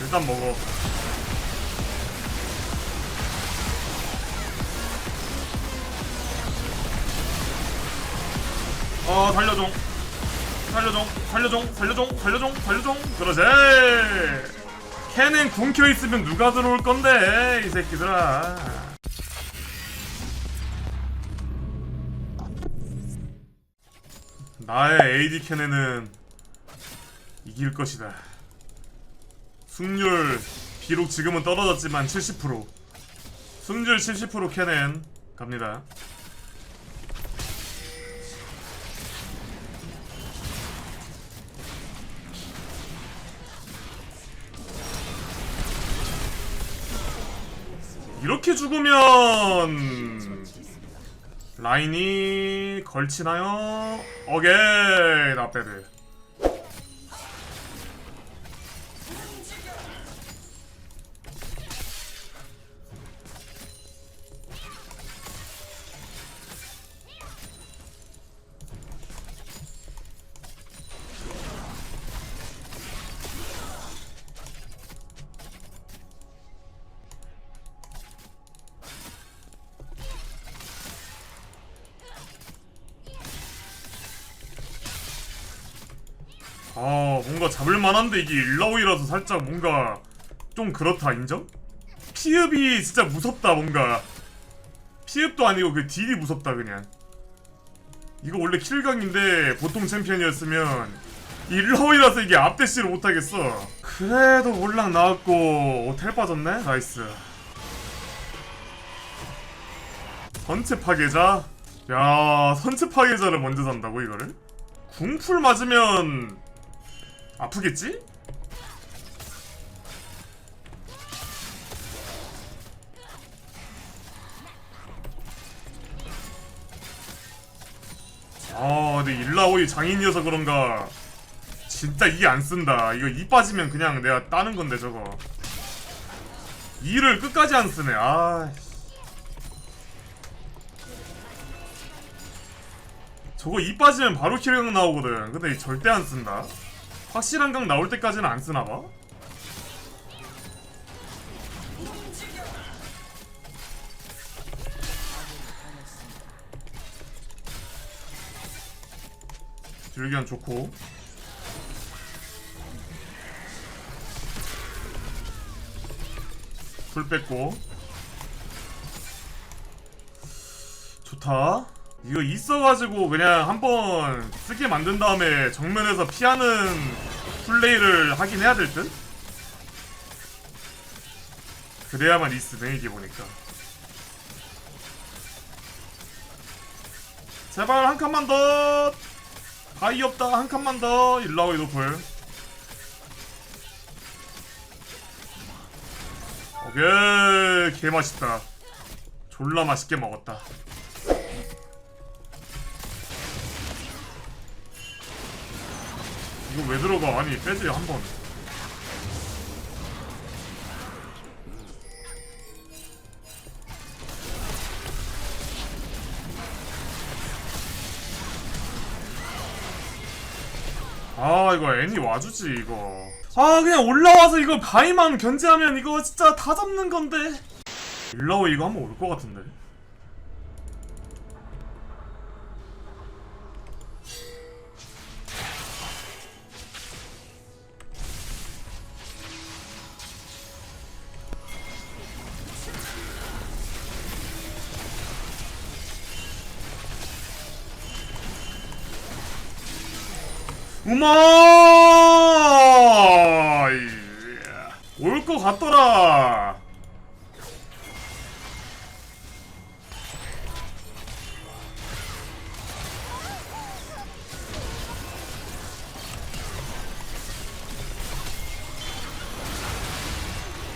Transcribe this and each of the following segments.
일단 먹어. 어 살려줘. 살려줘. 살려줘. 살려줘. 살려줘. 살려줘. 그러지. 캔은 궁켜 있으면 누가 들어올 건데 이 새끼들아. 나의 AD 캔에는 이길 것이다. 승률 비록 지금은 떨어졌지만 70% 승률 70% 캐넨 갑니다. 이렇게 죽으면 라인이 걸치나요? 오케이 나빼드 아 뭔가 잡을만한데 이게 일라오이라서 살짝 뭔가 좀 그렇다 인정? 피읍이 진짜 무섭다 뭔가 피읍도 아니고 그 딜이 무섭다 그냥 이거 원래 킬각인데 보통 챔피언이었으면 일라오이라서 이게 앞대시를 못하겠어 그래도 몰락 나왔고 오, 텔 빠졌네? 나이스 선체 파괴자? 야 선체 파괴자를 먼저 산다고 이거를? 궁풀 맞으면 아프겠지? 아 근데 일라오이 장인이어서 그런가. 진짜 이 안 쓴다. 이거 이 빠지면 그냥 내가 따는 건데 저거. 이를 끝까지 안 쓰네. 아 저거 이 빠지면 바로 킬각 나오거든. 근데 절대 안 쓴다 확실한 각 나올 때까지는 안 쓰나봐? 딜견 좋고. 풀 뺐고. 좋다 이거 있어가지고 그냥 한번 쓰게 만든 다음에 정면에서 피하는 플레이를 하긴 해야 될 듯? 그래야만 있으네 이게 보니까. 제발 한 칸만 더! 가이 없다 한 칸만 더! 일라오이 노플. 오케이 개 맛있다. 졸라 맛있게 먹었다 이거 왜 들어가? 아니 빼지 한 번. 아 이거 애니 와주지 이거. 아 그냥 올라와서 이거 바이만 견제하면 이거 진짜 다 잡는 건데. 일라오 이거 한번 올 것 같은데 우마 올 것 같더라.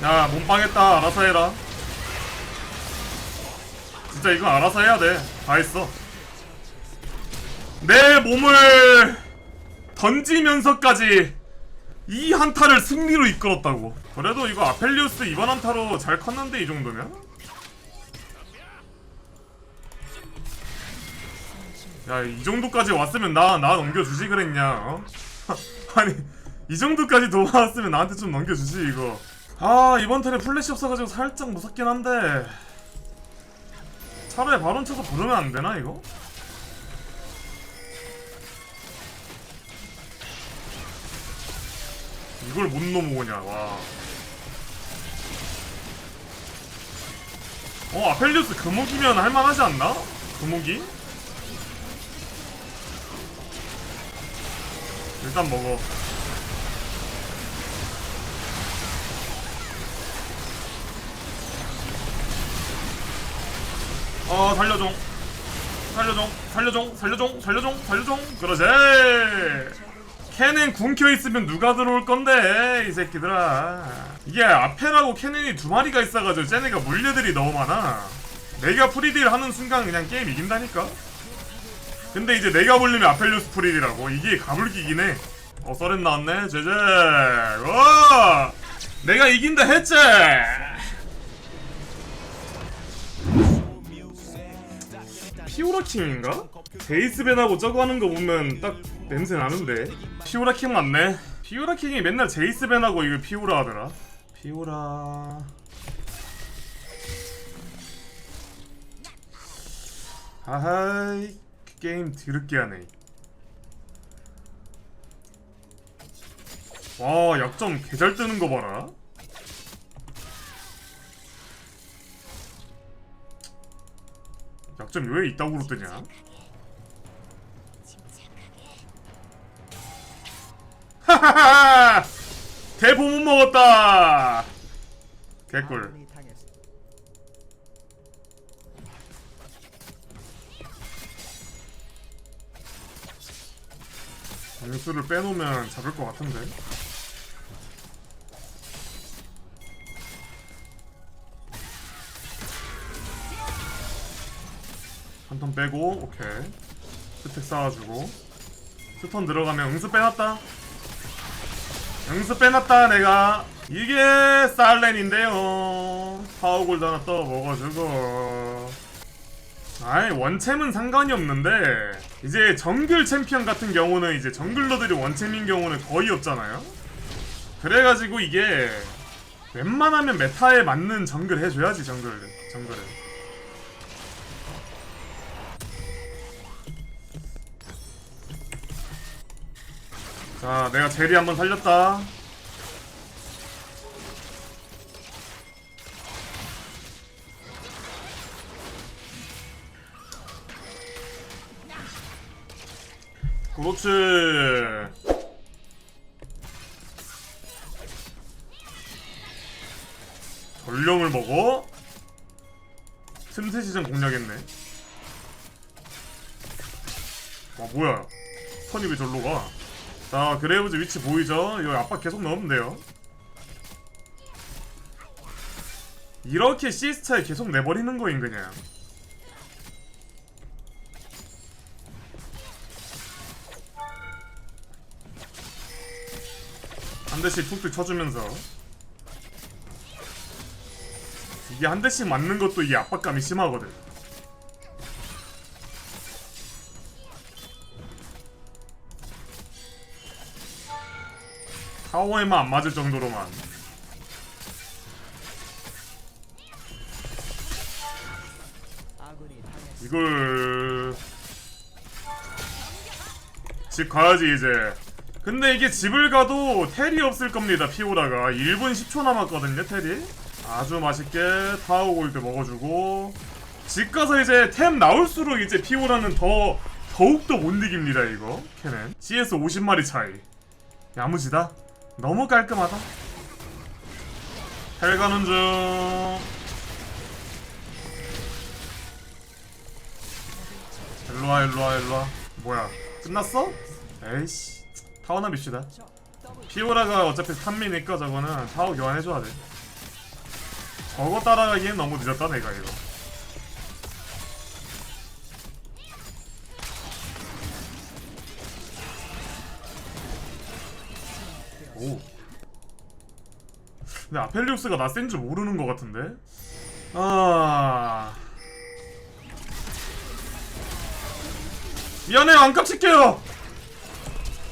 야 몸빵했다. 알아서 해라. 진짜 이건 알아서 해야 돼 다 했어. 내 몸을 던지면서까지 이 한타를 승리로 이끌었다고. 그래도 이거 아펠리우스 이번 한타로 잘 컸는데 이 정도면? 야, 이 정도까지 왔으면 나, 나 넘겨주지 그랬냐, 어? 아니, 이 정도까지 도와왔으면 나한테 좀 넘겨주지 이거 아 이번 턴에 플래시 없어가지고 살짝 무섭긴 한데 차라리 바론 쳐서 부르면 안 되나 이거? 이걸 못 넘어오냐 와. 어 아펠리우스 금옥이면 할만하지 않나? 금옥이? 일단 먹어. 어 살려줘. 살려줘. 살려줘. 살려줘. 살려줘. 그러지 캐넨 궁켜 있으면 누가 들어올 건데 이 새끼들아. 이게 아펠하고 캐넨이 두 마리가 있어가지고 쟤네가 물려들이 너무 많아. 내가 프리딜 하는 순간 그냥 게임 이긴다니까. 근데 이제 내가 물리면 아펠리우스 프리딜이라고. 이게 가불기긴 해어 썰렌 나왔네. 제제. 와! 내가 이긴다 했지! 피오라킹인가? 제이스벤하고 저거 하는 거 보면 딱 냄새 나는데. 피오라 킹 맞네. 피오라 킹이 맨날 제이스 벤하고 이거 피오라 하더라. 피오라. 아하이 그 게임 드럽게 하네. 와 약점 개잘 뜨는 거 봐라. 약점 왜 이따구로 뜨냐 대포 못 먹었다. 개꿀. 점수를 빼놓으면 잡을 것 같은데. 한 턴 빼고 오케이. 스택 쌓아주고. 스턴 들어가면 응수 빼놨다 응수 빼놨다 내가. 이게 살렌인데요. 파워골드 하나 떠 먹어주고. 아이 원챔은 상관이 없는데 이제 정글 챔피언 같은 경우는 이제 정글러들이 원챔인 경우는 거의 없잖아요? 그래가지고 이게 웬만하면 메타에 맞는 정글 해줘야지 정글 정글을 자 내가 제리 한번 살렸다 그렇지 전령을 먹어? 틈새 시즌 공략했네 와 뭐야 턴이 왜 절로 가? 자 그레이브즈 위치 보이죠? 이거 압박 계속 넣으면 돼요. 이렇게 시스타에 계속 내버리는 거인 그냥. 한 대씩 툭툭 쳐주면서. 이게 한 대씩 맞는 것도 이게 압박감이 심하거든 타워에만 안 맞을 정도로만. 이걸 집 가야지 이제. 근데 이게 집을 가도 텔이 없을 겁니다 피오라가. 1분 10초 남았거든요 텔이 아주 맛있게 타워 골드 먹어주고. 집 가서 이제 템 나올수록 이제 피오라는 더 더욱더 못 이깁니다 이거. 캐넨. CS 50마리 차이. 야무지다 너무 깔끔하다. 텔 가는 중. 일로와 일로와 일로와. 뭐야? 끝났어? 에이씨. 타워나 밉시다. 피오라가 어차피 3미니까 저거는 타워 교환해줘야 돼. 저거 따라가기엔 너무 늦었다 내가 이거 오. 근데 아펠리우스가 나 센 줄 모르는 것 같은데? 아. 미안해요 안 깜찍해요.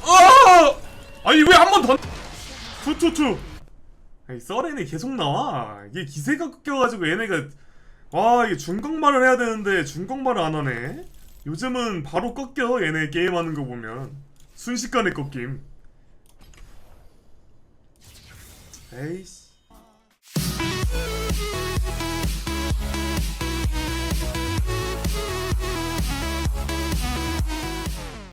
어! 아니 왜 한 번 더 투투투 아니 썰에네 계속 나와. 이게 기세가 꺾여가지고 얘네가 와 이게 중국말을 해야 되는데 중국말을 안 하네. 요즘은 바로 꺾여 얘네 게임하는 거 보면. 순식간에 꺾임 에이씨